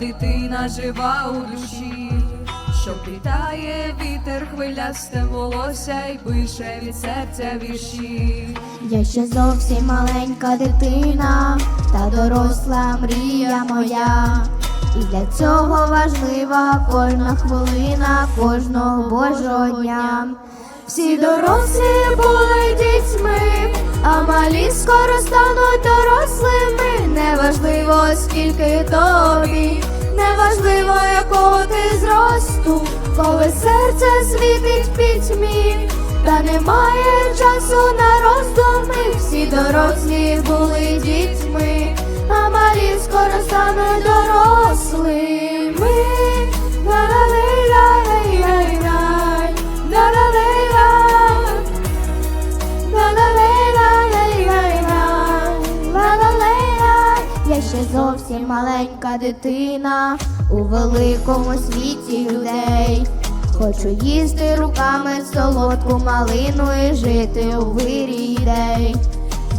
дитина жива у душі, що плітає вітер хвилясте волосся і пише від серця вірші. Я ще зовсім маленька дитина, та доросла мрія моя. І для цього важлива кожна хвилина, кожного Божого дня. Всі дорослі були дітьми, а малі скоро стануть дорослими. Неважливо, скільки тобі, неважливо, якого ти зросту, коли серце світить пітьмі, та немає часу на роздуми. Всі дорослі були дітьми, а малі скоро стануть дорослими. Зовсім маленька дитина у великому світі людей. Хочу їсти руками солодку малину і жити у вирі ідей.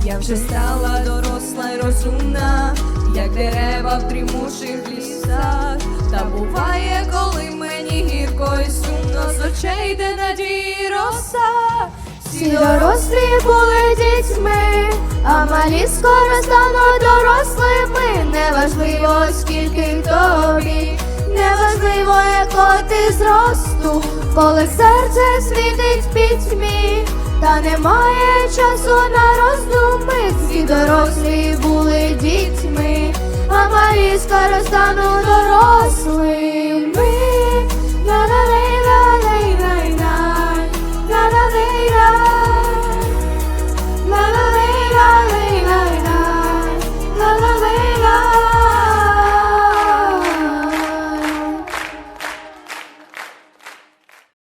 Я вже стала доросла й розумна, як дерева в дрімучих лісах. Та буває, коли мені гірко і сумно з очей де надії роса. Всі дорослі були дітьми, а малі скоро стануть дорослими. Неважливо, скільки тобі, неважливо, якого ти зросту, коли серце світить пітьмі, та немає часу на роздуми. Всі дорослі були дітьми, а малі скоро стануть дорослими.